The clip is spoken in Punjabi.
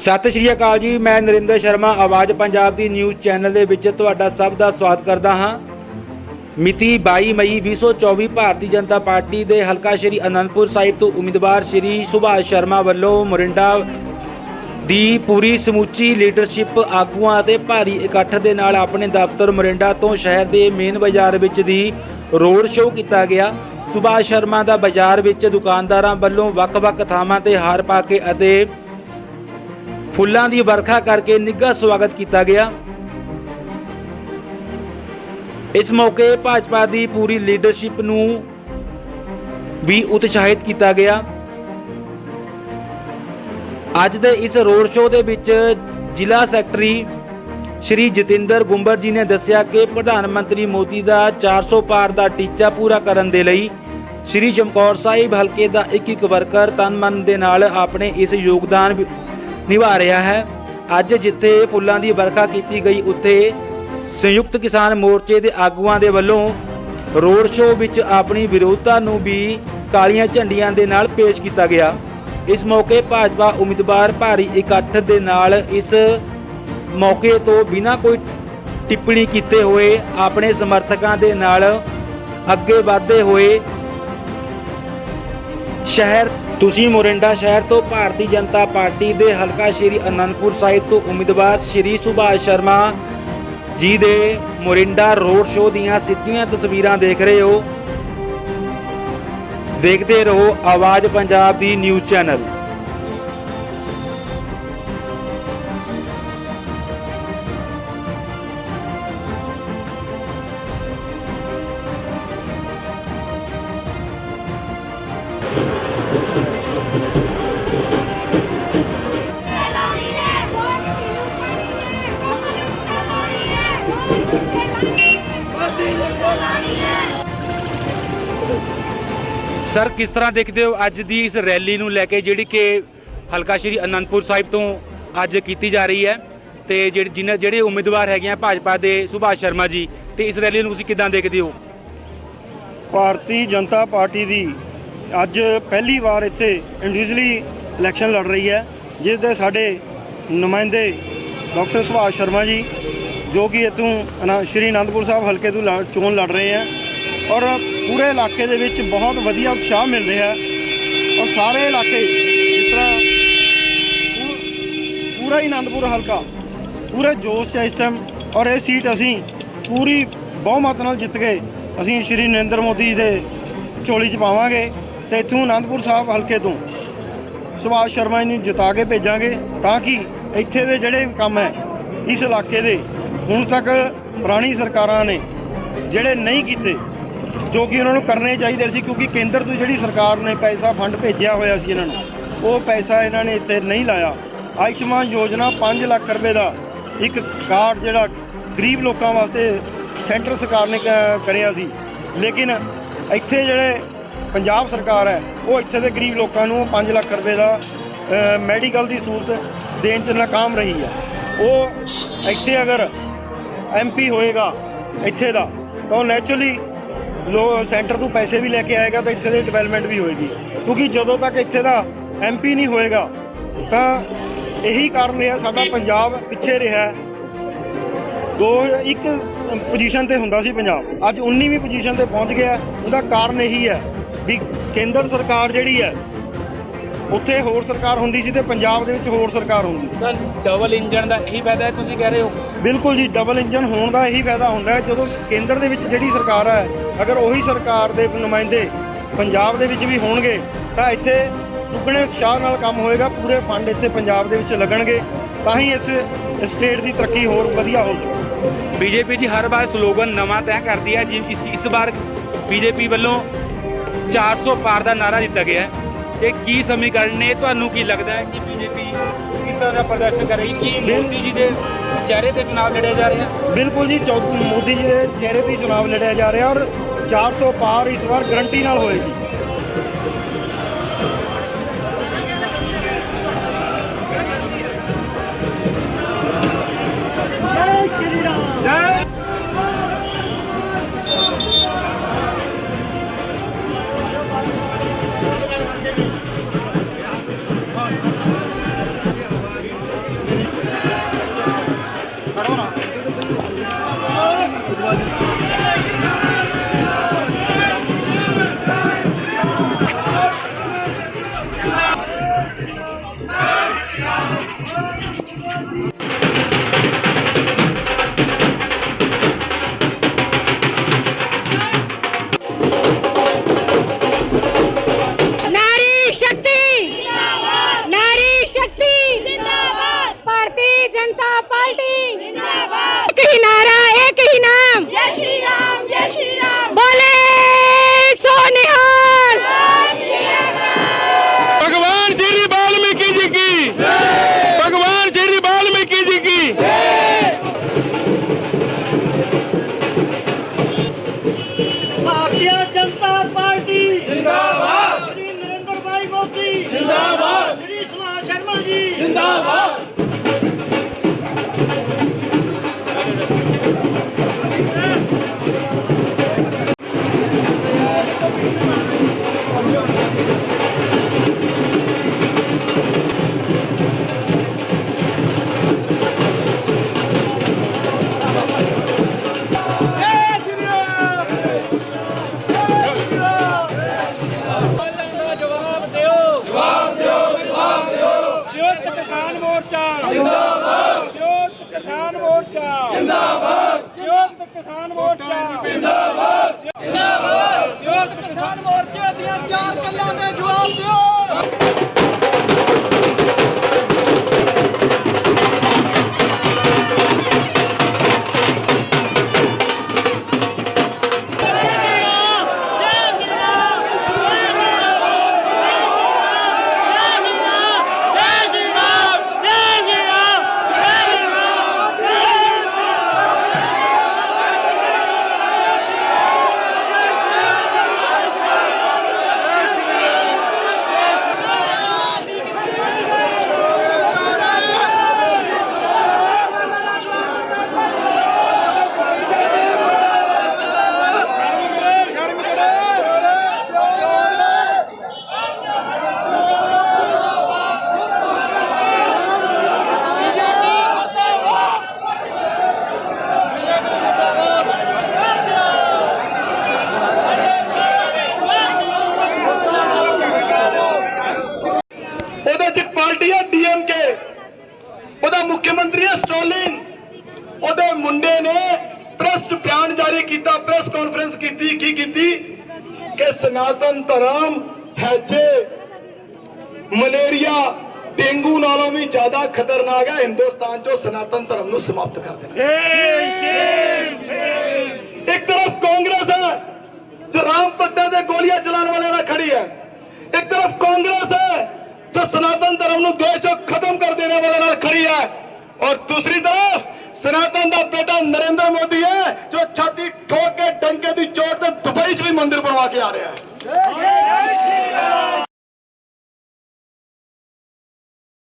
ਸਤਿ ਸ਼੍ਰੀ ਅਕਾਲ ਜੀ, ਮੈਂ ਨਰਿੰਦਰ ਸ਼ਰਮਾ, ਆਵਾਜ਼ ਪੰਜਾਬ ਦੀ ਨਿਊਜ਼ ਚੈਨਲ ਦੇ ਵਿੱਚ ਤੁਹਾਡਾ ਸਭ ਦਾ ਸਵਾਗਤ ਕਰਦਾ ਹਾਂ। ਮਿਤੀ 22 ਮਈ 2024 ਭਾਰਤੀ ਜਨਤਾ ਪਾਰਟੀ ਦੇ ਹਲਕਾ ਸ਼੍ਰੀ ਅਨੰਦਪੁਰ ਸਾਹਿਬ ਤੋਂ ਉਮੀਦਵਾਰ ਸ਼੍ਰੀ ਸੁਭਾਸ਼ ਸ਼ਰਮਾ ਵੱਲੋਂ ਮੋਰਿੰਡਾ ਦੀ ਪੂਰੀ ਸਮੁੱਚੀ ਲੀਡਰਸ਼ਿਪ ਆਗੂਆਂ ਅਤੇ ਭਾਰੀ ਇਕੱਠ ਦੇ ਨਾਲ ਆਪਣੇ ਦਫ਼ਤਰ ਮੋਰਿੰਡਾ ਤੋਂ ਸ਼ਹਿਰ ਦੇ ਮੇਨ ਬਾਜ਼ਾਰ ਵਿੱਚ ਦੀ ਰੋਡ ਸ਼ੋਅ ਕੀਤਾ ਗਿਆ। ਸੁਭਾਸ਼ ਸ਼ਰਮਾ ਦਾ ਬਾਜ਼ਾਰ ਵਿੱਚ ਦੁਕਾਨਦਾਰਾਂ ਵੱਲੋਂ ਵੱਖ-ਵੱਖ ਥਾਵਾਂ ਤੇ ਹਾਰ ਪਾ ਕੇ ਅਤੇ ਫੁੱਲਾਂ ਦੀ ਵਰਖਾ ਕਰਕੇ ਨਿੱਘਾ ਸਵਾਗਤ ਕੀਤਾ ਗਿਆ। ਇਸ ਮੌਕੇ ਭਾਜਪਾ ਦੀ ਪੂਰੀ ਲੀਡਰਸ਼ਿਪ ਨੂੰ ਵੀ ਉਤਸ਼ਾਹਿਤ ਕੀਤਾ ਗਿਆ। ਅੱਜ ਦੇ ਇਸ ਰੋਡ ਸ਼ੋਅ ਦੇ ਵਿੱਚ ਜ਼ਿਲ੍ਹਾ ਸੈਕਟਰੀ ਸ਼੍ਰੀ ਜਤਿੰਦਰ ਗੁੰਬਰ ਜੀ ਨੇ ਦੱਸਿਆ ਕਿ ਪ੍ਰਧਾਨ ਮੰਤਰੀ ਮੋਦੀ ਦਾ 400 ਪਾਰ ਦਾ ਟੀਚਾ ਪੂਰਾ ਕਰਨ ਦੇ ਲਈ ਸ਼੍ਰੀ ਚਮਕੌਰ ਸਾਹਿਬ ਹਲਕੇ ਦਾ ਇੱਕ ਇੱਕ ਵਰਕਰ ਤਨ ਮਨ ਦੇ ਨਾਲ ਆਪਣੇ ਇਸ ਯੋਗਦਾਨ ਨਿਭਾ ਰਿਹਾ ਹੈ। ਅੱਜ ਜਿੱਥੇ ਫੁੱਲਾਂ ਦੀ ਵਰਖਾ ਕੀਤੀ ਗਈ, ਉੱਥੇ ਸੰਯੁਕਤ ਕਿਸਾਨ ਮੋਰਚੇ ਦੇ ਆਗੂਆਂ ਦੇ ਵੱਲੋਂ ਰੋਡ ਸ਼ੋਅ ਵਿੱਚ ਆਪਣੀ ਵਿਰੋਧਤਾ ਨੂੰ ਵੀ ਕਾਲੀਆਂ ਝੰਡੀਆਂ ਦੇ ਨਾਲ ਪੇਸ਼ ਕੀਤਾ ਗਿਆ। ਇਸ ਮੌਕੇ ਭਾਜਪਾ ਉਮੀਦਵਾਰ ਭਾਰੀ ਇਕੱਠ ਦੇ ਨਾਲ ਇਸ ਮੌਕੇ ਤੋਂ ਬਿਨਾਂ ਕੋਈ ਟਿੱਪਣੀ ਕੀਤੇ ਹੋਏ, ਆਪਣੇ ਸਮਰਥਕਾਂ ਦੇ ਨਾਲ ਅੱਗੇ ਵਧਦੇ ਹੋਏ ਸ਼ਹਿਰ ਤੁਸੀਂ ਮੋਰਿੰਡਾ ਸ਼ਹਿਰ ਤੋਂ ਭਾਰਤੀ ਜਨਤਾ ਪਾਰਟੀ ਦੇ ਹਲਕਾ ਸ਼੍ਰੀ ਅਨੰਦਪੁਰ ਸਾਹਿਬ ਤੋਂ ਉਮੀਦਵਾਰ ਸ਼੍ਰੀ ਸੁਭਾਸ਼ ਸ਼ਰਮਾ ਜੀ ਦੇ ਮੋਰਿੰਡਾ ਰੋਡ ਸ਼ੋਅ ਦੀਆਂ ਸਿੱਧੀਆਂ ਤਸਵੀਰਾਂ ਦੇਖ ਰਹੇ ਹੋ। ਦੇਖਦੇ ਰਹੋ ਆਵਾਜ਼ ਪੰਜਾਬ ਦੀ ਨਿਊਜ਼ ਚੈਨਲ। ਸਰ, ਕਿਸ ਤਰ੍ਹਾਂ ਦੇਖਦੇ ਹੋ ਅੱਜ ਦੀ ਇਸ ਰੈਲੀ ਨੂੰ ਲੈ ਕੇ ਜਿਹੜੀ ਕਿ ਹਲਕਾ ਸ਼੍ਰੀ ਅਨੰਦਪੁਰ ਸਾਹਿਬ ਤੋਂ ਅੱਜ ਕੀਤੀ ਜਾ ਰਹੀ ਹੈ ਤੇ ਜਿਹੜੇ ਜਿਨ੍ਹਾਂ ਜਿਹੜੇ ਉਮੀਦਵਾਰ ਹੈਗੇ ਆ ਭਾਜਪਾ ਦੇ ਸੁਭਾਸ਼ ਸ਼ਰਮਾ ਜੀ, ਤੇ ਇਸ ਰੈਲੀ ਨੂੰ ਤੁਸੀਂ ਕਿਦਾਂ ਦੇਖਦੇ ਹੋ? ਭਾਰਤੀ ਜਨਤਾ ਪਾਰਟੀ ਦੀ ਅੱਜ ਪਹਿਲੀ ਵਾਰ ਇੱਥੇ ਇੰਡੀਵਿਜੂਅਲੀ ਇਲੈਕਸ਼ਨ ਲੜ ਰਹੀ ਹੈ, ਜਿਸ ਦੇ ਸਾਡੇ ਨੁਮਾਇੰਦੇ ਡਾਕਟਰ ਸੁਭਾਸ਼ ਸ਼ਰਮਾ ਜੀ, ਜੋ ਕਿ ਇੱਥੋਂ ਅਨਾ- ਸ਼੍ਰੀ ਅਨੰਦਪੁਰ ਸਾਹਿਬ ਹਲਕੇ ਤੋਂ ਲੜ- ਚੋਣ ਲੜ ਰਹੇ ਹੈ ਔਰ ਪੂਰੇ ਇਲਾਕੇ ਦੇ ਵਿੱਚ ਬਹੁਤ ਵਧੀਆ ਉਤਸ਼ਾਹ ਮਿਲ ਰਿਹਾ ਔਰ ਸਾਰੇ ਇਲਾਕੇ ਜਿਸ ਤਰ੍ਹਾਂ ਪੂ- ਪੂਰਾ ਹੀ ਅਨੰਦਪੁਰ ਹਲਕਾ, ਪੂਰੇ ਜੋਸ਼ 'ਚ ਹੈ ਇਸ ਟਾਈਮ ਔਰ ਇਹ ਸੀਟ ਅਸੀਂ ਪੂਰੀ ਬਹੁਮਤ ਨਾਲ ਜਿੱਤ ਕੇ ਅਸੀਂ ਸ਼੍ਰੀ ਨਰਿੰਦਰ ਮੋਦੀ ਦੇ ਝੋਲੀ 'ਚ ਪਾਵਾਂਗੇ ਤੇ ਇੱਥੋਂ ਅਨੰਦਪੁਰ ਸਾਹਿਬ ਹਲਕੇ ਤੋਂ ਸੁਭਾਸ਼ ਸ਼ਰਮਾ ਜੀ ਨੂੰ ਜਿਤਾ ਕੇ ਭੇਜਾਂਗੇ ਤਾਂ ਕਿ ਇੱਥੇ ਦੇ ਜਿਹੜੇ ਕੰਮ ਹੈ, ਇਸ ਇਲਾਕੇ ਦੇ ਹੁਣ ਤੱਕ ਪੁਰਾਣੀ ਸਰਕਾਰਾਂ ਨੇ ਜਿਹੜੇ ਨਹੀਂ ਕੀਤੇ ਜੋ ਕਿ ਉਹਨਾਂ ਨੂੰ ਕਰਨੇ ਚਾਹੀਦੇ ਸੀ, ਕਿਉਂਕਿ ਕੇਂਦਰ ਤੋਂ ਜਿਹੜੀ ਸਰਕਾਰ ਨੇ ਪੈਸਾ ਫੰਡ ਭੇਜਿਆ ਹੋਇਆ ਸੀ ਇਹਨਾਂ ਨੂੰ, ਉਹ ਪੈਸਾ ਇਹਨਾਂ ਨੇ ਇੱਥੇ ਨਹੀਂ ਲਾਇਆ। ਆਯੁਸ਼ਮਾਨ ਯੋਜਨਾ 5 ਲੱਖ ਰੁਪਏ ਦਾ ਇੱਕ ਕਾਰਡ ਜਿਹੜਾ ਗਰੀਬ ਲੋਕਾਂ ਵਾਸਤੇ ਸੈਂਟਰ ਸਰਕਾਰ ਨੇ ਕ- ਕਰਿਆ ਸੀ। ਲੇਕਿਨ ਇੱਥੇ ਜਿਹੜੇ ਪੰਜਾਬ ਸਰਕਾਰ ਹੈ, ਉਹ ਇੱਥੇ ਦੇ ਗਰੀਬ ਲੋਕਾਂ ਨੂੰ 5 ਲੱਖ ਰੁਪਏ ਦਾ ਮੈਡੀਕਲ ਦੀ ਸਹੂਲਤ ਦੇਣ 'ਚ ਨਾਕਾਮ ਰਹੀ ਹੈ। ਉਹ ਇੱਥੇ ਅਗਰ ਐਮਪੀ ਹੋਏਗਾ, ਇੱਥੇ ਦਾ, ਤਾਂ ਉਹ ਨੈਚੁਰਲੀ ਲੋ ਸੈਂਟਰ ਤੋਂ ਪੈਸੇ ਵੀ ਲੈ ਕੇ ਆਏਗਾ ਤਾਂ ਇੱਥੇ ਦੀ ਡਿਵੈਲਪਮੈਂਟ ਵੀ ਹੋਏਗੀ। ਕਿਉਂਕਿ ਜਦੋਂ ਤੱਕ ਇੱਥੇ ਦਾ ਐਮਪੀ ਨਹੀਂ ਹੋਏਗਾ, ਤਾਂ ਇਹੀ ਕਾਰਨ ਰਿਹਾ ਸਾਡਾ ਪੰਜਾਬ ਪਿੱਛੇ ਰਿਹਾ। ਦੋ, ਇੱਕ ਪੋਜੀਸ਼ਨ ਤੇ ਹੁੰਦਾ ਸੀ ਪੰਜਾਬ। ਅੱਜ 19ਵੀਂ ਪੋਜੀਸ਼ਨ ਤੇ ਪਹੁੰਚ ਗਿਆ। ਉਹਦਾ ਕਾਰਨ ਇਹੀ ਹੈ ਵੀ ਕੇਂਦਰ ਸਰਕਾਰ ਜਿਹੜੀ ਹੈ ਉੱਥੇ ਹੋਰ ਸਰਕਾਰ ਹੁੰਦੀ ਸੀ ਤੇ ਪੰਜਾਬ ਦੇ ਵਿੱਚ ਹੋਰ ਸਰਕਾਰ ਹੁੰਦੀ ਸੀ। ਸਰ ਡਬਲ ਇੰਜਨ ਦਾ ਇਹੀ ਫਾਇਦਾ ਹੈ ਤੁਸੀਂ ਕਹਿ ਰਹੇ ਹੋ? ਬਿਲਕੁਲ ਜੀ ਡਬਲ ਇੰਜਨ ਹੋਣ ਦਾ ਇਹੀ ਫਾਇਦਾ ਹੁੰਦਾ ਹੈ ਜਦੋਂ ਕੇਂਦਰ ਦੇ ਵਿੱਚ ਜਿਹੜੀ ਸਰਕਾਰ ਹੈ ਅਗਰ ਉਹੀ ਸਰਕਾਰ ਦੇ ਨੁਮਾਇੰਦੇ ਪੰਜਾਬ ਦੇ ਵਿੱਚ ਵੀ ਹੋਣਗੇ ਤਾਂ ਇੱਥੇ ਦੁੱਗਣੇ ਉਤਸ਼ਾਹ ਨਾਲ ਕੰਮ ਹੋਏਗਾ ਪੂਰੇ ਫੰਡ ਇੱਥੇ ਪੰਜਾਬ ਦੇ ਵਿੱਚ ਲੱਗਣਗੇ ਤਾਂ ਹੀ ਇਸ ਸਟੇਟ ਦੀ ਤਰੱਕੀ ਹੋਰ ਵਧੀਆ ਹੋ ਸਕੇਗੀ ਬੀਜੇਪੀ ਜੀ ਹਰ ਵਾਰ ਸਲੋਗਨ ਨਵਾਂ ਤੈਅ ਕਰਦੀ ਹੈ ਜੀ ਇਸ ਇਸ ਵਾਰ ਬੀਜੇਪੀ ਵੱਲੋਂ 400 ਪਾਰ ਦਾ ਨਾਰਾ ਦਿੱਤਾ ਗਿਆ ਹੈ। ਤੇ ਕੀ ਸਮੀਕਰਨ ਨੇ ਤੁਹਾਨੂੰ ਕੀ ਲੱਗਦਾ ਹੈ ਕਿ ਬੀਜੇਪੀ ਕਿਸ ਤਰ੍ਹਾਂ ਦਾ ਪ੍ਰਦਰਸ਼ਨ ਕਰੇਗੀ ਕੀ ਮੋਦੀ ਜੀ ਦੇ ਚਿਹਰੇ ਤੇ ਚੁਣਾਵ ਲੜਿਆ ਜਾ ਰਿਹਾ? ਬਿਲਕੁਲ ਜੀ ਚੌਧਰੀ ਮੋਦੀ ਜੀ ਦੇ ਚਿਹਰੇ ਤੇ ਹੀ ਚੁਣਾਵ ਲੜਿਆ ਜਾ ਰਿਹਾ ਔਰ 400 ਪਾਰ ਇਸ ਵਾਰ ਗਰੰਟੀ ਨਾਲ ਹੋਏਗੀ। ਜੀ ਮੋਰਚਾ ਕਿ ਸਨਾਤਨ ਧਰਮ ਹੈਜੇ ਮਲੇਰੀਆ? ਡੇਂਗੂ ਨਾਲੋਂ ਵੀ ਜ਼ਿਆਦਾ ਖਤਰਨਾਕ ਹੈ। ਹਿੰਦੁਸਤਾਨ ਚੋਂ ਸਨਾਤਨ ਧਰਮ ਨੂੰ ਸਮਾਪਤ ਕਰ ਦੇਣਾ ਇੱਕ ਤਰਫ ਕਾਂਗਰਸ ਹੈ ਜੋ ਰਾਮ ਪੱਤਰ ਤੇ ਗੋਲੀਆਂ ਚਲਾਉਣ ਵਾਲਿਆਂ ਨਾਲ ਖੜੀ ਹੈ। ਇੱਕ ਤਰਫ ਕਾਂਗਰਸ ਹੈ ਜੋ ਸਨਾਤਨ ਧਰਮ ਨੂੰ ਦੇਸ਼ ਚੋਂ ਖਤਮ ਕਰ ਦੇਣ ਵਾਲਿਆਂ ਨਾਲ ਖੜੀ ਹੈ। ਔਰ ਦੂਸਰੀ ਤਰਫ ਸਨਾਤਨ ਦਾ ਬੇਟਾ ਨਰਿੰਦਰ ਮੋਦੀ ਹੈ ਜੋ ਛਾਤੀ ਠੋਕ ਕੇ ਡੰਕੇ ਦੀ ਚੋਟ ਤੇ ਦੁਬਈ 'ਚ ਵੀ ਮੰਦਿਰ ਬਣਵਾ ਕੇ ਆ ਰਿਹਾ ਹੈ